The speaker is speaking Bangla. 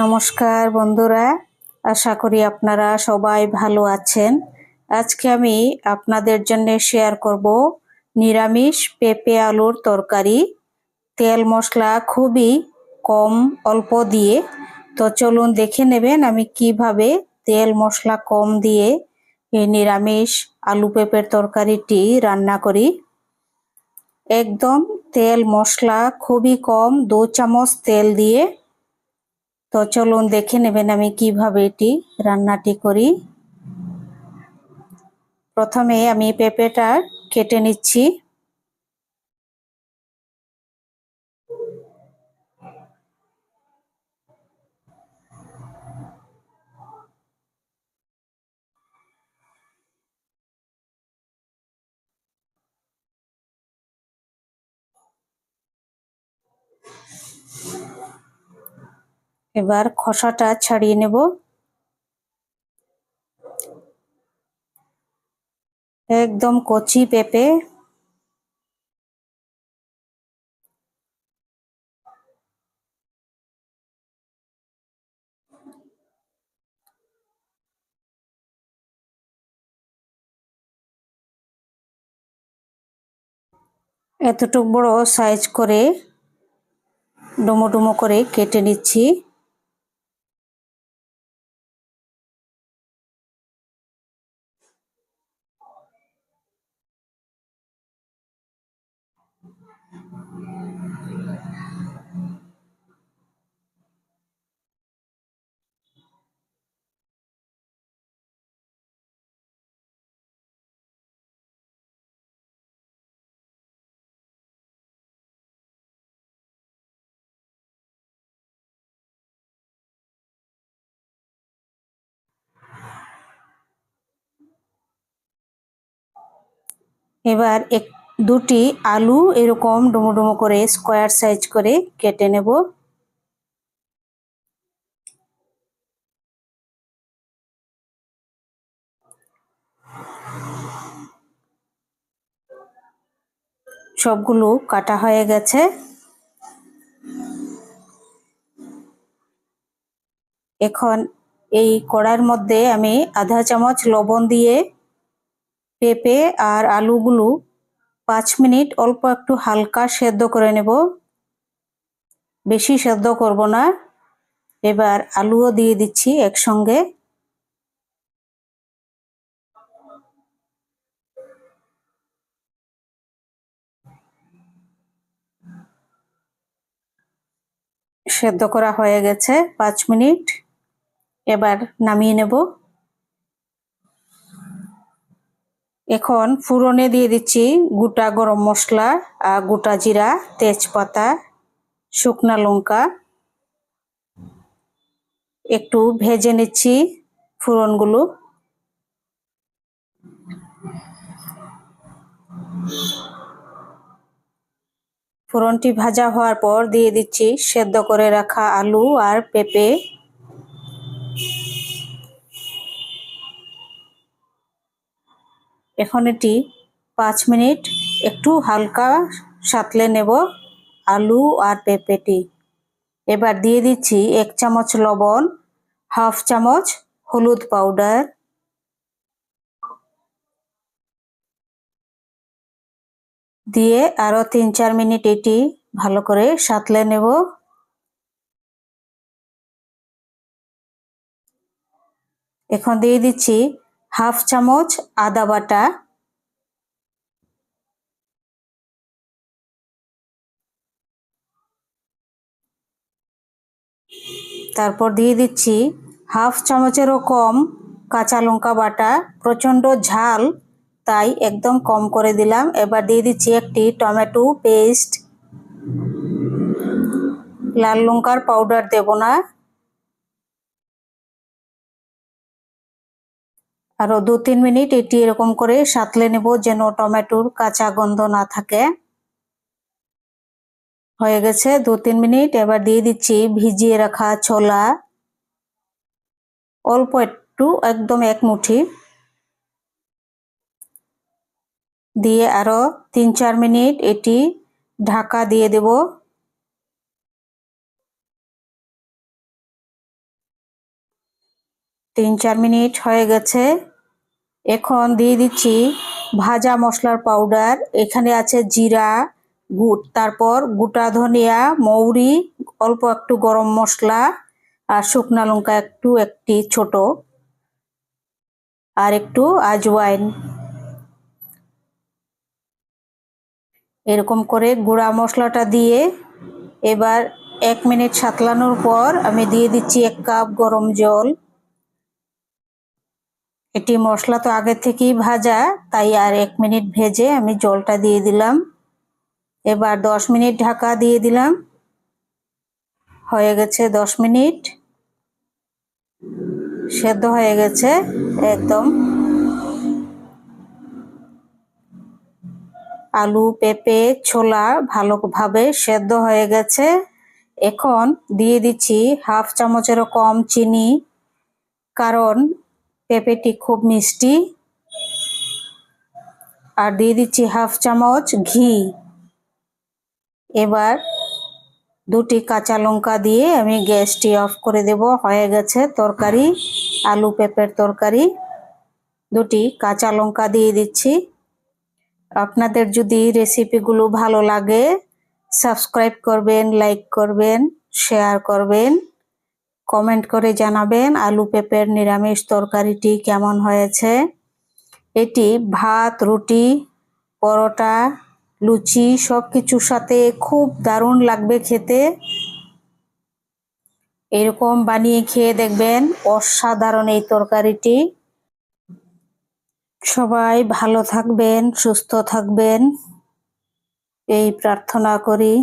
নমস্কার বন্ধুরা, আশা করি আপনারা সবাই ভালো আছেন। আজকে আমি আপনাদের জন্য শেয়ার করব নিরামিষ পেঁপে আলুর তরকারি। তেল মশলা খুবই কম, অল্প দিয়ে। তো চলুন দেখে নেবেন আমি কীভাবে তেল মশলা কম দিয়ে এই নিরামিষ আলু পেঁপের তরকারিটি রান্না করি। একদম তেল মশলা খুবই কম, দু চামচ তেল দিয়ে তো চলুন দেখে নেবেন আমি কীভাবে এটি রান্নাটি করি। প্রথমে আমি পেঁপেটা কেটে নিচ্ছি। এবার খোসাটা ছাড়িয়ে নেব। একদম কচি পেঁপে। এতটুক বড় সাইজ করে ডুমো ডুমো করে কেটে নিচ্ছি। এবার এক, দুটি আলু এরকম ডুমো ডুমো করে স্কোয়ার সাইজ করে কেটে নেব। সবগুলো কাটা হয়ে গেছে। এখন এই কড়ার মধ্যে আমি আধা চামচ লবণ দিয়ে পেঁপে আর আলুগুলো পাঁচ মিনিট অল্প একটু হালকা সেদ্ধ করে নেব। বেশি সেদ্ধ করব না। এবার আলুও দিয়ে দিচ্ছি একসঙ্গে। সেদ্ধ করা হয়ে গেছে পাঁচ মিনিট। এবার নামিয়ে নেব। এখন ফুরনে দিয়ে দিচ্ছি গোটা গরম মশলা আর গোটা জিরা, তেজপাতা, শুকনা লঙ্কা। একটু ভেজে নিচ্ছি ফুরনগুলো। ফুরনটি ভাজা হওয়ার পর দিয়ে দিচ্ছি সেদ্ধ করে রাখা আলু আর পেঁপে। এখন এটি পাঁচ মিনিট একটু হালকা সাতলে নেব আলু আর পেঁপেটি। এবার দিয়ে দিচ্ছি এক চামচ লবণ, হাফ চামচ হলুদ পাউডার। দিয়ে আরও তিন চার মিনিট এটি ভালো করে সাতলে নেব। এখন দিয়ে দিচ্ছি হাফ চামচ আদা বাটা, তারপর দিয়ে দিচ্ছি হাফ চামচেরও কম কাঁচা লঙ্কা বাটা, প্রচণ্ড ঝাল, তাই একদম কম করে দিলাম। এবার দিয়ে দিচ্ছি একটি টমেটো পেস্ট। লাল লঙ্কার পাউডার দেব না। আরও দু, তিন মিনিট এটি এরকম করে সাতলে নেব যেন টমেটোর কাঁচা গন্ধ না থাকে। হয়ে গেছে দু, তিন মিনিট। এবার দিয়ে দিচ্ছি ভিজিয়ে রাখা ছোলা। অল্প একটু, একদম এক মুঠি। দিয়ে আরও তিন, চার মিনিট এটি ঢাকা দিয়ে দেব। তিন চার মিনিট হয়ে গেছে। এখন দিয়ে দিচ্ছি ভাজা মশলার পাউডার এখানে আছে জিরা, গুড়, তারপর গোটা ধনিয়া, মৌরি, অল্প একটু গরম মশলা আর শুকনা লঙ্কা একটু, একটি ছোট। আর একটু আজওয়াইন। এরকম করে গুঁড়া মশলাটা দিয়ে এবার এক মিনিট সাতলানোর পর আমি দিয়ে দিচ্ছি এক কাপ গরম জল। এটি মশলা তো আগে থেকেই ভাজা, তাই আর এক মিনিট ভেজে আমি জলটা দিয়ে দিলাম। এবার দশ মিনিট ঢাকা দিয়ে দিলাম। হয়ে গেছে দশ মিনিট। সেদ্ধ হয়ে গেছে একদম। আলু, পেঁপে, ছোলা ভালোভাবে সেদ্ধ হয়ে গেছে। এখন দিয়ে দিচ্ছি হাফ চামচেরও কম চিনি, কারণ পেঁপেটি খুব মিষ্টি। আর দিয়ে দিচ্ছি হাফ চামচ ঘি। এবার দুটি কাঁচা লঙ্কা দিয়ে আমি গ্যাসটি অফ করে দেব। হয়ে গেছে তরকারি, আলু পেঁপের তরকারি। দুটি কাঁচা লঙ্কা দিয়ে দিচ্ছি। আপনাদের যদি রেসিপিগুলো ভালো লাগে, সাবস্ক্রাইব করবেন, লাইক করবেন, শেয়ার করবেন। কমেন্ট করে জানাবেন, আলু পেঁপের নিরামিষ তরকারিটি কেমন হয়েছে? এটি ভাত, রুটি, পরোটা, লুচি সব কিছুর সাথে খুব দারুণ লাগবে খেতে। এরকম বানিয়ে খেয়ে দেখবেন অসাধারণ এই তরকারিটি। সবাই ভালো থাকবেন, সুস্থ থাকবেন। এই প্রার্থনা করি।